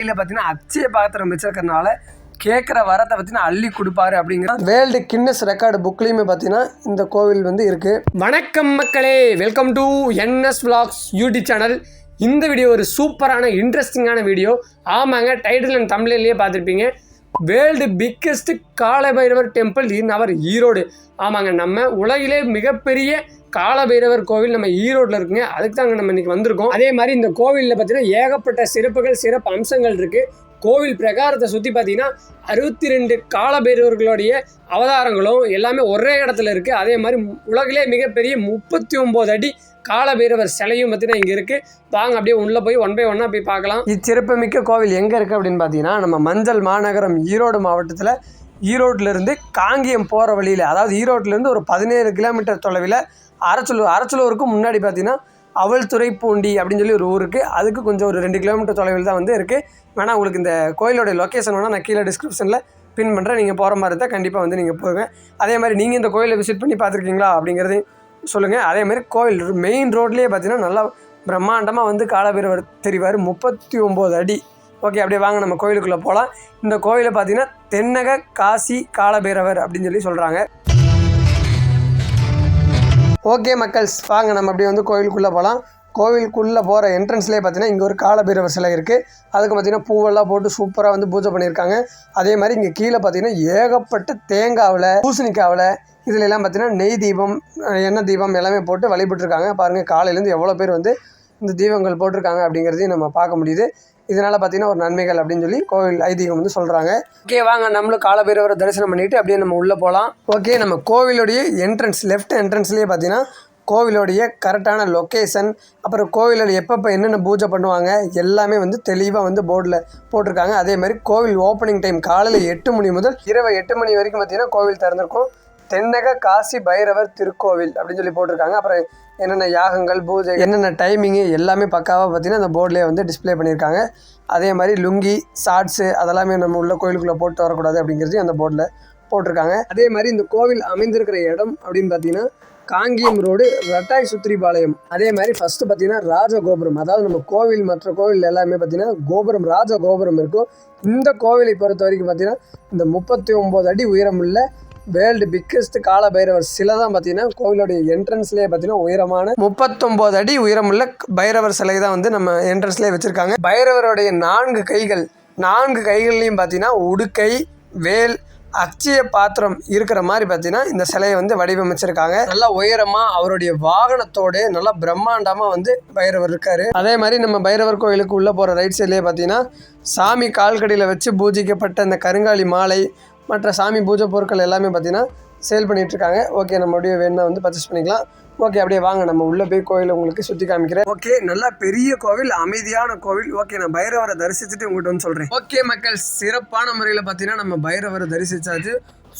இல்லை பார்த்தீங்கன்னா அச்சய பாத்திரம் வச்சிருக்கறனால கேட்குற வரத்தை பார்த்தீங்கன்னா அள்ளி கொடுப்பாரு அப்படிங்கிற வேர்ல்டு கின்னஸ் ரெக்கார்டு புக்லேயுமே பார்த்தீங்கன்னா இந்த கோவில் வந்து இருக்குது வணக்கம் மக்களே welcome to NS vlogs YouTube channel இந்த வீடியோ ஒரு சூப்பரான இன்ட்ரெஸ்டிங்கான வீடியோ ஆமாங்க டைட்டில் அண்ட் தமிழ்லேயே பார்த்துருப்பீங்க. World biggest Kalabhairavar temple in our Erode. ஆமாங்க நம்ம உலகிலே மிகப்பெரிய காலபைரவர் கோவில் நம்ம ஈரோட்டில் இருக்குங்க. அதுக்கு தாங்க நம்ம இன்றைக்கி வந்திருக்கோம். அதே மாதிரி இந்த கோவிலில் பார்த்தீங்கன்னா ஏகப்பட்ட சிறப்புகள் சிறப்பு அம்சங்கள் இருக்குது கோவில் பிரகாரத்தை சுற்றி பார்த்தீங்கன்னா அறுபத்தி ரெண்டு காலபைரவர்களுடைய அவதாரங்களும் எல்லாமே ஒரே இடத்துல இருக்குது அதே மாதிரி உலகிலே மிகப்பெரிய முப்பத்தி ஒம்பது அடி காலபைரவர் சிலையும் பார்த்தீங்கன்னா இங்கே இருக்குது வாங்க அப்படியே உள்ளே போய் ஒன் பை ஒன்னாக போய் பார்க்கலாம். இச்சிறப்புமிக்க கோவில் எங்கே இருக்குது அப்படின்னு பார்த்தீங்கன்னா நம்ம மஞ்சள் மாநகரம் ஈரோடு மாவட்டத்தில் ஈரோட்டிலேருந்து காங்கியம் போகிற வழியில் அதாவது ஈரோட்டிலேருந்து ஒரு பதினேழு கிலோமீட்டர் தொலைவில் அரச்சலூர் அரச்சலூருக்கு முன்னாடி பார்த்தீங்கன்னா அவல்துறை பூண்டி அப்படின்னு சொல்லி ஒரு ஊருக்கு அதுக்கு கொஞ்சம் ஒரு ரெண்டு கிலோமீட்டர் தொலைவில் தான் வந்து இருக்குது வேணால் உங்களுக்கு இந்த கோயிலோடைய லொக்கேஷன் வேணால் நான் கீழே டிஸ்கிரிப்ஷனில் பின் பண்ணுறேன் நீங்கள் போகிற மாதிரி இருந்தால் கண்டிப்பாக வந்து நீங்கள் போங்க. அதே மாதிரி நீங்கள் இந்த கோயிலை விசிட் பண்ணி பார்த்துருக்கீங்களா அப்படிங்கிறதையும் சொல்லுங்கள் அதே மாதிரி கோயில் மெயின் ரோட்லேயே பார்த்தீங்கன்னா நல்லா பிரம்மாண்டமாக வந்து காலபைரவர் தெரிவார். முப்பத்தி ஒம்பது அடி. ஓகே அப்படியே வாங்க நம்ம கோயிலுக்குள்ளே போகலாம் இந்த கோயிலை பார்த்தீங்கன்னா தென்னக காசி காலபைரவர் அப்படின்னு சொல்லி சொல்கிறாங்க ஓகே மக்கள்ஸ் வாங்க நம்ம அப்படியே வந்து கோயிலுக்குள்ளே போகலாம் கோவிலுக்குள்ளே போகிற என்ட்ரன்ஸ்லேயே பார்த்தீங்கன்னா இங்கே ஒரு காலபைரவர் சிலை இருக்குது அதுக்கு பார்த்திங்கன்னா பூவெல்லாம் போட்டு சூப்பராக வந்து பூஜை பண்ணியிருக்காங்க. அதே மாதிரி இங்கே கீழே பார்த்தீங்கன்னா ஏகப்பட்ட தேங்காவில் பூசணிக்காவில் இதில் எல்லாம் பார்த்திங்கன்னா நெய் தீபம் எண்ணெய் தீபம் எல்லாமே போட்டு வழிபட்டுருக்காங்க. பாருங்கள் காலையிலேருந்து எவ்வளோ பேர் வந்து இந்த தீபங்கள் போட்டிருக்காங்க அப்படிங்கிறதையும் நம்ம பார்க்க முடியுது. இதனால் பார்த்தீங்கன்னா ஒரு நன்மைகள் அப்படின்னு சொல்லி கோவில் ஐதீகம் வந்து சொல்கிறாங்க ஓகே வாங்க நம்மளும் காலபைரவரை தரிசனம் பண்ணிவிட்டு அப்படியே நம்ம உள்ளே போகலாம் ஓகே நம்ம கோவிலுடைய என்ட்ரன்ஸ் லெஃப்ட் என்ட்ரன்ஸ்லேயே பார்த்தீங்கன்னா கோவிலோடைய கரெக்டான லொக்கேஷன் அப்புறம் கோவிலில் எப்பப்போ என்னென்ன பூஜை பண்ணுவாங்க எல்லாமே வந்து தெளிவாக வந்து போர்டில் போட்டிருக்காங்க. அதே மாதிரி கோவில் ஓப்பனிங் டைம் காலையில் எட்டு மணி முதல் இரவு எட்டு மணி வரைக்கும் பார்த்தீங்கன்னா கோவில் திறந்திருக்கும். தென்னக காசி பைரவர் திருக்கோவில் அப்படின்னு சொல்லி போட்டிருக்காங்க. அப்புறம் என்னென்ன யாகங்கள் பூஜை என்னென்ன டைமிங்கு எல்லாமே பக்காவாக பார்த்தீங்கன்னா அந்த போர்டிலே வந்து டிஸ்ப்ளே பண்ணியிருக்காங்க. அதே மாதிரி லுங்கி ஷார்ட்ஸு அதெல்லாமே நம்ம உள்ள கோயிலுக்குள்ளே போட்டு வரக்கூடாது அப்படிங்கிறது அந்த போர்டில் போட்டிருக்காங்க. அதே மாதிரி இந்த கோவில் அமைந்திருக்கிற இடம் அப்படின்னு பார்த்தீங்கன்னா காங்கியம் ரோடு ரட்டாய் சுத்திரிபாளையம். அதே மாதிரி ஃபஸ்ட்டு பார்த்தீங்கன்னா ராஜகோபுரம். அதாவது நம்ம கோவில் மற்ற கோவில் எல்லாமே பார்த்தீங்கன்னா கோபுரம் ராஜ கோபுரம் இருக்கும். இந்த கோவிலை பொறுத்த வரைக்கும் பார்த்தீங்கன்னா இந்த முப்பத்தி ஒம்பது அடி உயரமுள்ள வேர்ல்டு பிக்கெஸ்ட் கால பைரவர் சிலை தான் பார்த்தீங்கன்னா கோவிலோடைய என்ட்ரன்ஸ்லேயே பார்த்தீங்கன்னா உயரமான முப்பத்தொம்போது அடி உயரமுள்ள பைரவர் சிலை தான் வந்து நம்ம என்ட்ரன்ஸ்லேயே வச்சுருக்காங்க. பைரவருடைய நான்கு கைகள் நான்கு கைகள்லையும் பார்த்தீங்கன்னா உடுக்கை வேல் அக்ஷய பாத்திரம் இருக்கிற மாதிரி பார்த்தீங்கன்னா இந்த சிலையை வந்து வடிவமைச்சிருக்காங்க. நல்லா உயரமாக அவருடைய வாகனத்தோடு நல்லா பிரம்மாண்டமாக வந்து பைரவர் இருக்காரு. அதே மாதிரி நம்ம பைரவர் கோயிலுக்கு உள்ளே போகிற ரைட் சைட்லேயே பார்த்தீங்கன்னா சாமி கால்கடியில் வச்சு பூஜிக்கப்பட்ட இந்த கருங்காலி மாலை மற்ற சாமி பூஜை பொருட்கள் எல்லாமே பார்த்தீங்கன்னா சேல் பண்ணிகிட்ருக்காங்க ஓகே நம்ம அப்படியே வேணுன்னா வந்து பர்ச்சேஸ் பண்ணிக்கலாம். ஓகே அப்படியே வாங்க நம்ம உள்ளே போய் கோயில் உங்களுக்கு சுற்றி காமிக்கிறேன். ஓகே நல்லா பெரிய கோவில் அமைதியான கோவில். ஓகே நான் பைரவரை தரிசிச்சுட்டு உங்கள்கிட்ட வந்து சொல்கிறேன் ஓகே மக்கள் சிறப்பான முறையில் பார்த்தீங்கன்னா நம்ம பைரவரை தரிசித்தாச்சு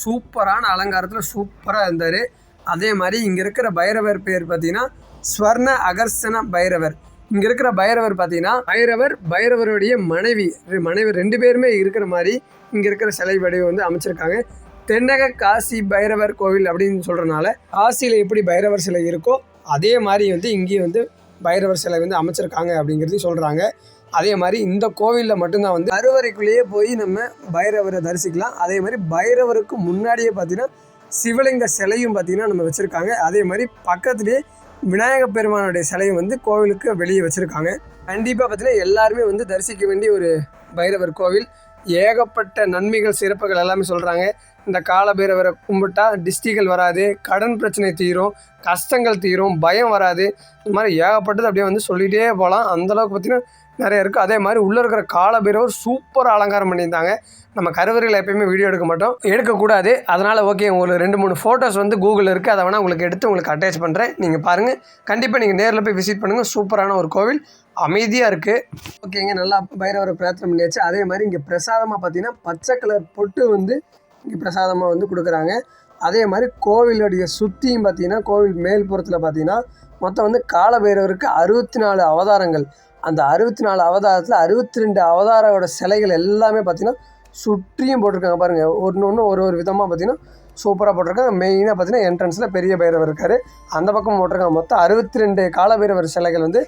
சூப்பரான அலங்காரத்தில் சூப்பராக இருந்தார். அதே மாதிரி இங்கே இருக்கிற பைரவர் பேர் பார்த்தீங்கன்னா ஸ்வர்ண அகர்சன பைரவர். இங்கே இருக்கிற பைரவர் பார்த்தீங்கன்னா பைரவர் பைரவருடைய மனைவி ரெ- மனைவி ரெண்டு பேருமே இருக்கிற மாதிரி இங்கே இருக்கிற சிலை வடிவம் வந்து அமைச்சிருக்காங்க. தென்னக காசி பைரவர் கோவில் அப்படின்னு சொல்கிறனால காசியில் எப்படி பைரவர் சிலை இருக்கோ அதே மாதிரி வந்து இங்கேயும் வந்து பைரவர் சிலை வந்து அமைச்சிருக்காங்க அப்படிங்கிறதையும் சொல்கிறாங்க அதே மாதிரி இந்த கோவிலில் மட்டும்தான் வந்து அறுவரைக்குள்ளேயே போய் நம்ம பைரவரை தரிசிக்கலாம். அதே மாதிரி பைரவருக்கு முன்னாடியே பார்த்தீங்கன்னா சிவலிங்க சிலையும் பார்த்தீங்கன்னா நம்ம வச்சுருக்காங்க. அதே மாதிரி பக்கத்துலேயே விநாயக பெருமானுடைய சிலையும் வந்து கோவிலுக்கு வெளியே வச்சுருக்காங்க. கண்டிப்பாக பார்த்தீங்கன்னா எல்லாருமே வந்து தரிசிக்க வேண்டிய ஒரு பைரவர் கோவில். ஏகப்பட்ட நன்மைகள் சிறப்புகள் எல்லாமே சொல்கிறாங்க இந்த காலபைரவரை கும்பிட்டா டிஸ்டிகள் வராது கடன் பிரச்சனை தீரும் கஷ்டங்கள் தீரும் பயம் வராது. இந்த மாதிரி ஏகப்பட்டது அப்படியே வந்து சொல்லிகிட்டே போகலாம். அந்தளவுக்கு பார்த்தீங்கன்னா நிறைய இருக்குது அதே மாதிரி உள்ளே இருக்கிற காலபைரவர் சூப்பராக அலங்காரம் பண்ணியிருந்தாங்க. நம்ம கருவறையில் எப்பயுமே வீடியோ எடுக்க மாட்டோம். எடுக்கக்கூடாது அதனால் ஓகே உங்களுக்கு ரெண்டு மூணு ஃபோட்டோஸ் வந்து கூகுளில் இருக்குது அதை வேணால் உங்களுக்கு எடுத்து உங்களுக்கு அட்டாச் பண்ணுறேன் நீங்கள் பாருங்கள் கண்டிப்பாக நீங்கள் நேரில் போய் விசிட் பண்ணுங்கள் சூப்பரான ஒரு கோவில். அமைதியாக இருக்குது ஓகேங்க நல்லா பைரவரை பிரார்த்தனை பண்ணியாச்சு. அதே மாதிரி இங்கே பிரசாதமாக பார்த்தீங்கன்னா பச்சை கலர் பொட்டு வந்து பிரசாதமாக வந்து கொடுக்குறாங்க. அதே மாதிரி கோவிலுடைய சுற்றியும் பார்த்தீங்கன்னா கோவில் மேல்புறத்தில் பார்த்தீங்கன்னா மொத்தம் வந்து காலபைரவருக்கு அறுபத்தி நாலு அவதாரங்கள். அந்த அறுபத்தி நாலு அவதாரத்தில் அறுபத்தி ரெண்டு அவதாரோட சிலைகள் எல்லாமே பார்த்தீங்கன்னா சுற்றியும் போட்டிருக்காங்க பாருங்கள் ஒன்று ஒன்று ஒரு ஒரு விதமாக பார்த்தீங்கன்னா சூப்பராக போட்டிருக்காங்க. மெயினாக பார்த்தீங்கன்னா என்ட்ரன்ஸில் பெரிய பைரவர் இருக்கார். அந்த பக்கம் போட்டிருக்காங்க. மொத்தம் அறுபத்தி ரெண்டு காலபைரவர் சிலைகள் வந்து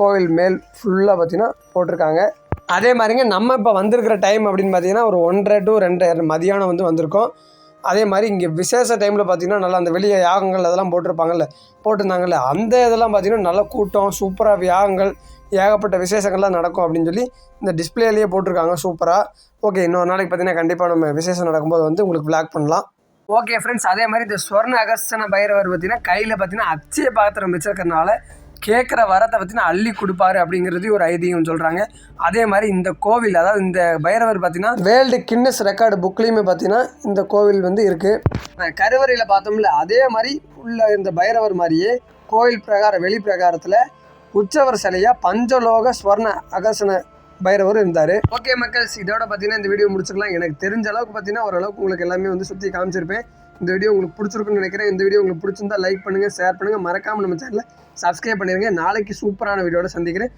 கோவில் மேல் ஃபுல்லாக பார்த்தீங்கன்னா போட்டிருக்காங்க. அதே மாதிரிங்க நம்ம இப்போ வந்திருக்கிற டைம் அப்படின்னு பார்த்தீங்கன்னா ஒரு ஒன்றரை டு ரெண்டு மதியானம் வந்து வந்திருக்கோம். அதே மாதிரி இங்கே விசேஷ டைமில் பார்த்தீங்கன்னா நல்லா அந்த வெளியே யாகங்கள் அதெல்லாம் போட்டிருப்பாங்கல்ல போட்டிருந்தாங்கல்ல அந்த இதெல்லாம் பார்த்தீங்கன்னா நல்ல கூட்டம் சூப்பராக யாகங்கள் ஏகப்பட்ட விசேஷங்கள்லாம் நடக்கும் அப்படின்னு சொல்லி இந்த டிஸ்பிளேலேயே போட்டிருக்காங்க சூப்பராக ஓகே இன்னொரு நாளைக்கு பார்த்தீங்கன்னா கண்டிப்பாக நம்ம விசேஷம் நடக்கும்போது வந்து உங்களுக்கு பிளாக் பண்ணலாம். ஓகே ஃப்ரெண்ட்ஸ் அதே மாதிரி இந்த ஸ்வர்ண அகஸ்தன பைரவர் பார்த்தீங்கன்னா கையில் பார்த்தீங்கன்னா அச்சய பாத்திரம் வச்சிருக்கறனால கேட்குற வரத்தை பார்த்தீங்கன்னா அள்ளி கொடுப்பாரு அப்படிங்கிறது ஒரு ஐதீகம் சொல்கிறாங்க அதே மாதிரி இந்த கோவில் அதாவது இந்த பைரவர் பார்த்தீங்கன்னா வேர்ல்டு கின்னஸ் ரெக்கார்டு புக்லேயுமே பார்த்தீங்கன்னா இந்த கோவில் வந்து இருக்குது கருவறையில் பார்த்தோம்ல அதே மாதிரி உள்ள இந்த பைரவர் மாதிரியே கோவில் பிரகாரம் வெளி பிரகாரத்தில் உற்சவர் சிலையாக பஞ்சலோக ஸ்வர்ண அகசன பைரவர் இருந்தார். ஓகே மக்கள்ஸ் இதோட பார்த்தீங்கன்னா இந்த வீடியோ முடிச்சுக்கலாம் எனக்கு தெரிஞ்ச அளவுக்கு பார்த்தீங்கன்னா ஓரளவுக்கு உங்களுக்கு எல்லாமே வந்து சுற்றி காமிச்சிருப்பேன். இந்த வீடியோ உங்களுக்கு பிடிச்சிருக்குன்னு நினைக்கிறேன். இந்த வீடியோ உங்களுக்கு பிடிச்சிருந்தா லைக் பண்ணுங்கள் ஷேர் பண்ணுங்கள் மறக்காமல் நம்ம சேனலை சப்ஸ்கிரைப் பண்ணிடுங்க நாளைக்கு சூப்பரான வீடியோட சந்திக்கிறேன்.